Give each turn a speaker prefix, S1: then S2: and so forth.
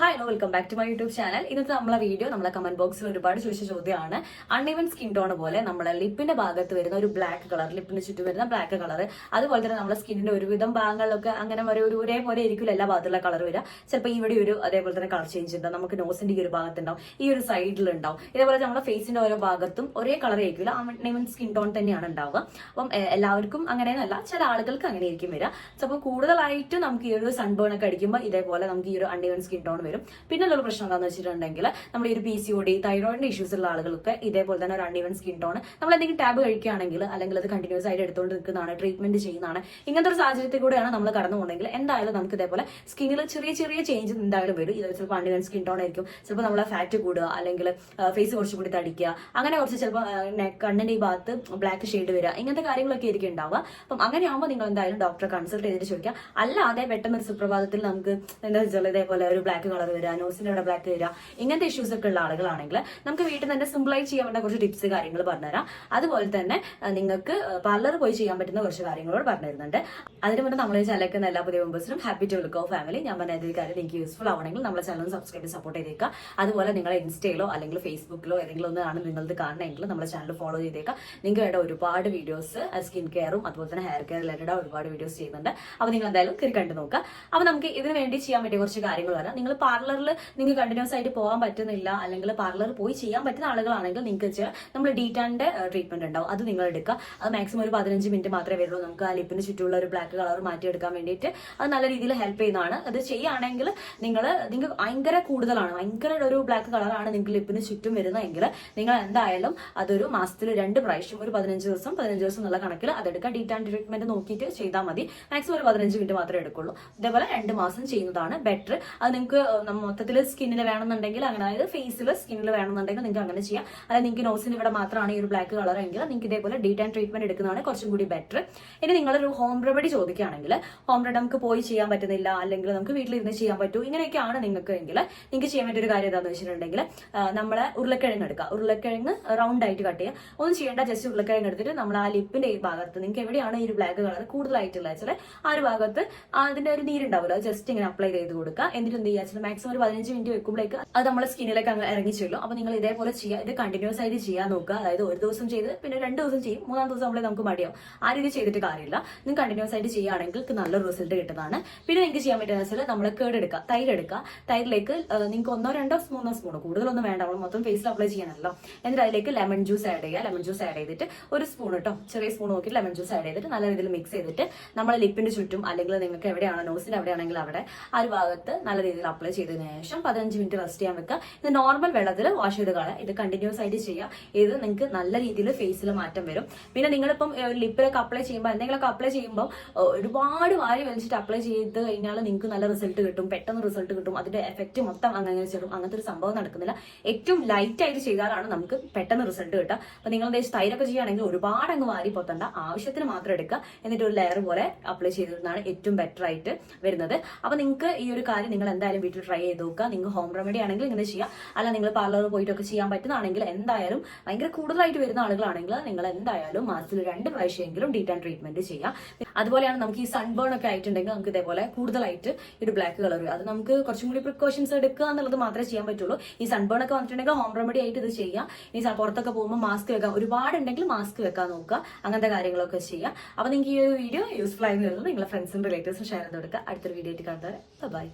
S1: Hi hello welcome back to my YouTube channel ഇന്നത്തെ നമ്മളെ video നമ്മളെ കമന്റ് ബോക്സിൽ ഒരുപാട് ചോദിച്ച ചോദ്യമാണ്. അൺഇവൻ സ്കിൻ ടോൺ പോലെ നമ്മളെ ലിപ്പിന്റെ ഭാഗത്ത് വരുന്ന ഒരു ബ്ലാക്ക് കളർ ലിപ്പിന് ചുറ്റും വരുന്ന ബ്ലാക്ക് കളർ അതുപോലെ തന്നെ നമ്മുടെ സ്കിന്നിന്റെ ഒരുവിധം ഭാഗങ്ങളിലൊക്കെ അങ്ങനെ ഒരു ഒരു ഒരേപോലെ ഇരിക്കില്ല എല്ലാ ഭാഗത്തുള്ള കളർ വരിക. ചിലപ്പോൾ ഇവിടെ ഒരു അതേപോലെ തന്നെ കളർ ചേഞ്ച് ഉണ്ടാവും. നമുക്ക് നോസിന്റെ ഈ ഒരു ഭാഗത്തുണ്ടാവും. ഈ ഒരു സൈഡിൽ ഉണ്ടാവും. ഇതേപോലെ നമ്മുടെ ഫേസിന്റെ ഓരോ ഭാഗത്തും ഒരേ കളർ ആയിരിക്കില്ല. അൺഇവൻ സ്കിൻ ടോൺ തന്നെയാണ് ഉണ്ടാവുക. അപ്പം എല്ലാവർക്കും അങ്ങനെയെന്നല്ല ചില ആളുകൾക്ക് അങ്ങനെ ആയിരിക്കും വരിക. ചിലപ്പോൾ കൂടുതലായിട്ട് നമുക്ക് ഈ ഒരു സൺബേൺ ഒക്കെ അടിക്കുമ്പോൾ ഇതേപോലെ നമുക്ക് ഈ ഒരു അൺഇവൻ സ്കിൻ ടോൺ വരും. പിന്നെ ഉള്ള പ്രശ്നം എന്താണെന്ന് വെച്ചിട്ടുണ്ടെങ്കിൽ നമ്മൾ ഒരു P C O D issues ഉള്ള ആളുകൾക്ക് ഇതേപോലെ തന്നെ ഒരു അൺഇവൻ സ്കിൻ ടോൺ നമ്മൾ എന്തെങ്കിലും ടാബ് കഴിക്കുകയാണെങ്കിൽ അല്ലെങ്കിൽ അത് കണ്ടിന്യൂസ് ആയിട്ട് എടുത്തുകൊണ്ട് നിൽക്കുന്നതാണ് ട്രീറ്റ്മെന്റ് ചെയ്യുന്നതാണ്. ഇങ്ങനത്തെ ഒരു സാഹചര്യത്തിൽ കൂടെയാണ് നമ്മൾ കടന്നു പോകുന്നെങ്കിൽ എന്തായാലും നമുക്ക് ഇതേപോലെ സ്കിന്നിൽ ചെറിയ ചെറിയ ചേഞ്ചസ് എന്തായാലും വരും. ഇത് ചിലപ്പോൾ അൺഇവൻ സ്കിൻ ടോൺ ആയിരിക്കും. ചിലപ്പോൾ നമ്മളെ ഫാറ്റ് കൂടുക അല്ലെങ്കിൽ ഫേസ് കുറച്ചും കൂടി തടിക്കുക. അങ്ങനെ കുറച്ച് ചിലപ്പോൾ കണ്ണിന്റെ ഈ ഭാഗത്ത് ബ്ലാക്ക് ഷെയ്ഡ് വരിക. ഇങ്ങനത്തെ കാര്യങ്ങളൊക്കെ ആയിരിക്കും ഉണ്ടാവുക. അപ്പം അങ്ങനെയാകുമ്പോൾ നിങ്ങൾ എന്തായാലും ഡോക്ടറെ കൺസൾട്ട് ചെയ്തിട്ട് ചോദിക്കുക. അല്ലാതെ പെട്ടെന്ന് ഒരു സുപ്രഭാതത്തിൽ നമുക്ക് എന്താ വെച്ചാൽ ഇതേപോലെ ഒരു ബ്ലാക്ക് കളർ വരിക നോസിന്റെ ഇവിടെ ബ്ലാക്ക് വരിക ഇങ്ങനത്തെ ഇഷ്യൂസ് ഒക്കെ ഉള്ള ആളുകളാണെങ്കിൽ നമുക്ക് വീട്ടിൽ തന്നെ സിമ്പിൾ ആയി ചെയ്യാൻ പറ്റുന്ന കുറച്ച് ടിപ്സ് കാര്യങ്ങൾ പറഞ്ഞുതരാം. അതുപോലെ തന്നെ നിങ്ങൾക്ക് പാർലർ പോയി ചെയ്യാൻ പറ്റുന്ന കുറച്ച് കാര്യങ്ങളോട് പറഞ്ഞു തരുന്നുണ്ട് അതിന് മുന്നേ നമ്മളെ ചാനലിക്കുന്ന എല്ലാ പുതിയ മെമ്പേഴ്സിനും ഹാപ്പി ടു വെൽക്കോ ഫാമിലി ഞാൻ പറഞ്ഞ ഇതിൽ കാര്യം നിങ്ങൾക്ക് യൂസ്ഫുൾ ആവണമെങ്കിൽ നമ്മളെ ചാനൽ സബ്സ്ക്രൈബ് സപ്പോർട്ട് ചെയ്തേക്കുക. അതുപോലെ നിങ്ങളെ ഇൻസ്റ്റയിലോ അല്ലെങ്കിൽ ഫേസ്ബുക്കിലോ ഏതെങ്കിലും ഒന്നാണ് നിങ്ങളത് കാണണമെങ്കിൽ നമ്മുടെ ചാനൽ ഫോളോ ചെയ്തേക്കുക. നിങ്ങൾക്ക് വേണ്ട ഒരുപാട് വീഡിയോസ് സ്കിൻ കെയറും അതുപോലെ തന്നെ ഹെയർ കെയർ റിലേറ്റഡ് ഒരുപാട് വീഡിയോസ് ചെയ്യുന്നുണ്ട്. അപ്പോൾ നിങ്ങൾ എന്തായാലും കയറി കണ്ടു നോക്കുക അപ്പോൾ നമുക്ക് ഇതിന് വേണ്ടി ചെയ്യാൻ പറ്റിയ കുറച്ച് കാര്യങ്ങൾ വരാം. നിങ്ങൾ പാർലറിൽ നിങ്ങൾക്ക് കണ്ടിന്യൂസ് ആയിട്ട് പോകാൻ പറ്റുന്നില്ല അല്ലെങ്കിൽ പാർലറിൽ പോയി ചെയ്യാൻ പറ്റുന്ന ആളുകളാണെങ്കിൽ നിങ്ങൾക്ക് വെച്ചാൽ നമ്മൾ ഡീറ്റാന്റെ ട്രീറ്റ്മെന്റ് ഉണ്ടാവും. അത് നിങ്ങൾ എടുക്കുക. അത് മാക്സിമം ഒരു പതിനഞ്ച് മിനിറ്റ് മാത്രമേ വരുള്ളൂ. നമുക്ക് ആ ലിപ്പിന് ചുറ്റുമുള്ള ഒരു ബ്ലാക്ക് കളർ മാറ്റിയെടുക്കാൻ വേണ്ടിയിട്ട് അത് നല്ല രീതിയിൽ ഹെൽപ്പ് ചെയ്യുന്നതാണ്. അത് ചെയ്യുകയാണെങ്കിൽ നിങ്ങൾ നിങ്ങൾക്ക് ഭയങ്കര കൂടുതലാണ്. ഭയങ്കര ഒരു ബ്ലാക്ക് കളറാണ് നിങ്ങൾക്ക് ലിപ്പിന് ചുറ്റും വരുന്നതെങ്കിൽ നിങ്ങൾ എന്തായാലും അതൊരു മാസത്തിൽ രണ്ട് പ്രാവശ്യം ഒരു പതിനഞ്ച് ദിവസം പതിനഞ്ച് ദിവസം എന്നുള്ള കണക്കിൽ അതെടുക്കുക ഡീറ്റാൻ ട്രീറ്റ്മെന്റ് നോക്കിയിട്ട് ചെയ്താൽ മതി. മാക്സിമം ഒരു പതിനഞ്ച് മിനിറ്റ് മാത്രമേ എടുക്കുള്ളൂ. ഇതേപോലെ രണ്ട് മാസം ചെയ്യുന്നതാണ് ബെറ്റർ അത് നിങ്ങൾക്ക് മൊത്തത്തിൽ സ്കിന്നിൽ വേണമെന്നുണ്ടെങ്കിൽ അങ്ങനെ അതായത് ഫേസിൽ സ്കിന്നിൽ വേണമെന്നുണ്ടെങ്കിൽ നിങ്ങൾക്ക് അങ്ങനെ ചെയ്യാം. അതായത് നിങ്ങൾക്ക് നോസിന് ഇവിടെ മാത്രമാണ് ഈ ഒരു ബ്ലാക്ക് കളർ എങ്കിൽ നിങ്ങൾക്ക് ഇതേപോലെ ഡീറ്റാൻ ട്രീറ്റ്മെന്റ് എടുക്കുന്നതാണ് കുറച്ചും കൂടി ബെറ്റർ ഇനി നിങ്ങളൊരു ഹോം റെമഡി ചോദിക്കുകയാണെങ്കിൽ ഹോം റെമഡി നമുക്ക് പോയി ചെയ്യാൻ പറ്റുന്നില്ല അല്ലെങ്കിൽ നമുക്ക് വീട്ടിലിരുന്ന് ചെയ്യാൻ പറ്റൂ ഇങ്ങനെയൊക്കെയാണ് നിങ്ങൾക്ക് എങ്കിൽ നിങ്ങൾക്ക് ചെയ്യാൻ പറ്റിയ ഒരു കാര്യം എന്താണെന്ന് വെച്ചിട്ടുണ്ടെങ്കിൽ നമ്മളെ ഉരുളക്കിഴങ്ങ് എടുക്കുക. ഉരുളക്കിഴങ്ങ് റൗണ്ട് ആയിട്ട് കട്ട് ചെയ്യുക. ഒന്നും ചെയ്യേണ്ട ജസ്റ്റ് ഉരുളക്കിഴങ്ങ് എടുത്തിട്ട് നമ്മൾ ആ ലിപ്പിന്റെ ഈ ഭാഗത്ത് നിങ്ങൾക്ക് എവിടെയാണ് ഈ ഒരു ബ്ലാക്ക് കളർ കൂടുതലായിട്ടുള്ള വെച്ചാൽ ആ ഒരു ഭാഗത്ത് അതിന്റെ ഒരു നീരുണ്ടാവില്ല ജസ്റ്റ് ഇങ്ങനെ അപ്ലൈ ചെയ്ത് കൊടുക്കുക. എന്നിട്ട് എന്ത് ചെയ്യുക വെച്ചാൽ മാക്സിമം ഒരു പതിനഞ്ച് മിനിറ്റ് വെക്കുമ്പോഴേക്ക് അത് നമ്മുടെ സ്കിന്നിലേക്ക് അങ്ങ് ഇറങ്ങി ചെല്ലും. അപ്പൊ നിങ്ങൾ ഇതേപോലെ ചെയ്യുക ഇത് കണ്ടിന്യൂസ് ആയിട്ട് ചെയ്യാൻ നോക്കുക. അതായത് ഒരു ദിവസം ചെയ്ത് പിന്നെ രണ്ട് ദിവസം ചെയ്യും. മൂന്നാം ദിവസം നമ്മളെ നമുക്ക് മടിയാവും. ആ രീതി ചെയ്തിട്ട് കാര്യമില്ല. നിങ്ങൾ കണ്ടിന്യൂസ് ആയിട്ട് ചെയ്യുകയാണെങ്കിൽ നല്ല നല്ലൊരു റിസൾട്ട് കിട്ടുന്നതാണ്. പിന്നെ നിങ്ങൾക്ക് ചെയ്യാൻ പറ്റുന്ന വെച്ചാൽ നമ്മൾ കേട് എടുക്കുക തൈര് എടുക്കുക. തൈരിലേക്ക് നിങ്ങൾക്ക് ഒന്നോ രണ്ടോ മൂന്നോ സ്പൂണോ കൂടുതലൊന്നും വേണ്ട. നമ്മൾ മൊത്തം ഫേസിൽ അപ്ലൈ ചെയ്യാനല്ലോ എന്നിട്ട് അതിലേക്ക് ലെമൺ ജ്യൂസ് ആഡ് ചെയ്യുക. ലെമൺ ജ്യൂസ് ആഡ് ചെയ്തിട്ട് ഒരു സ്പൂൺ കേട്ടോ ചെറിയ സ്പൂൺ നോക്കി ലെമൺ ജ്യൂസ് ആഡ് ചെയ്തിട്ട് നല്ല രീതിയിൽ മിക്സ് ചെയ്തിട്ട് നമ്മുടെ ലിപ്പിന്റെ ചുറ്റും അല്ലെങ്കിൽ നിങ്ങൾക്ക് എവിടെയാണോ നോസിൽ എവിടെയാണെങ്കിൽ അവിടെ ആ ഒരു ഭാഗത്ത് നല്ല രീതിയിൽ അപ്ലൈ ചെയ്തതിനു ശേഷം പതിനഞ്ച് മിനിറ്റ് റെസ്റ്റ് ചെയ്യാൻ വെക്കുക ഇത് നോർമൽ വെള്ളത്തിൽ വാഷ് ചെയ്ത് കളയുക ഇത് കണ്ടിന്യൂസ് ആയിട്ട് ചെയ്യുക ഇത് നിങ്ങൾക്ക് നല്ല രീതിയിൽ ഫേസിൽ മാറ്റം വരും. പിന്നെ നിങ്ങളിപ്പം ലിപ്പിലൊക്കെ അപ്ലൈ ചെയ്യുമ്പോൾ എന്തെങ്കിലുമൊക്കെ അപ്ലൈ ചെയ്യുമ്പോൾ ഒരുപാട് വാരി വലിച്ചിട്ട് അപ്ലൈ ചെയ്ത് കഴിഞ്ഞാൽ നിങ്ങൾക്ക് നല്ല റിസൾട്ട് കിട്ടും. പെട്ടെന്ന് റിസൾട്ട് കിട്ടും. അതിന്റെ എഫക്റ്റ് മൊത്തം അങ്ങനെ ചെയ്യും അങ്ങനത്തെ ഒരു സംഭവം നടക്കുന്നില്ല. ഏറ്റവും ലൈറ്റ് ആയിട്ട് ചെയ്താലാണ് നമുക്ക് പെട്ടെന്ന് റിസൾട്ട് കിട്ടുക. അപ്പൊ നിങ്ങൾ ദേശം തൈരൊക്കെ ചെയ്യുകയാണെങ്കിൽ ഒരുപാട് അങ്ങ് വാരി പൊത്തണ്ട. ആവശ്യത്തിന് മാത്രം എടുക്കുക എന്നിട്ട് ഒരു ലെയർ പോലെ അപ്ലൈ ചെയ്തിരുന്നതാണ് ഏറ്റവും ബെറ്റർ ആയിട്ട് വരുന്നത്. അപ്പൊ നിങ്ങൾക്ക് ഈ ഒരു കാര്യം നിങ്ങൾ എന്തായാലും വീട്ടിൽ ട്രൈ ചെയ്ത് നോക്കുക. നിങ്ങൾ ഹോം റെമഡി ആണെങ്കിൽ ഇങ്ങനെ ചെയ്യാം. അല്ല നിങ്ങൾ പാർലറിൽ പോയിട്ടൊക്കെ ചെയ്യാൻ പറ്റുന്നതാണെങ്കിൽ എന്തായാലും ഭയങ്കര കൂടുതലായിട്ട് വരുന്ന ആളുകളാണെങ്കിൽ നിങ്ങൾ എന്തായാലും മാസത്തിൽ രണ്ട് പ്രാവശ്യമെങ്കിലും ഡീറ്റാൻ ട്രീറ്റ്മെന്റ് ചെയ്യാം. അതുപോലെയാണ് നമുക്ക് ഈ സൺബേൺ ഒക്കെ ആയിട്ടുണ്ടെങ്കിൽ നമുക്ക് ഇതേപോലെ കൂടുതലായിട്ട് ഒരു ബ്ലാക്ക് കളർ അത് നമുക്ക് കുറച്ചും കൂടി പ്രിക്കോഷൻസ് എടുക്കുക എന്നുള്ളത് മാത്രമേ ചെയ്യാൻ പറ്റുള്ളൂ. ഈ സൺബേൺ ഒക്കെ വന്നിട്ടുണ്ടെങ്കിൽ ഹോം റെമഡി ആയിട്ട് ഇത് ചെയ്യാം. ഇനി പുറത്തൊക്കെ പോകുമ്പോൾ മാസ്ക് വെക്കാം. ഒരുപാടുണ്ടെങ്കിൽ മാസ്ക് വെക്കാൻ നോക്കുക. അങ്ങനത്തെ കാര്യങ്ങളൊക്കെ ചെയ്യാം. അപ്പൊ നിങ്ങൾക്ക് ഈ ഒരു വീഡിയോ യൂസ്ഫുൾ ആയി നിങ്ങളുടെ ഫ്രണ്ട്സും റിലേറ്റീവ്സും ഷെയർ ചെയ്ത് കൊടുക്കുക. അടുത്തൊരു വീഡിയോ ആയിട്ട് കാണുന്നവരെ. ബൈ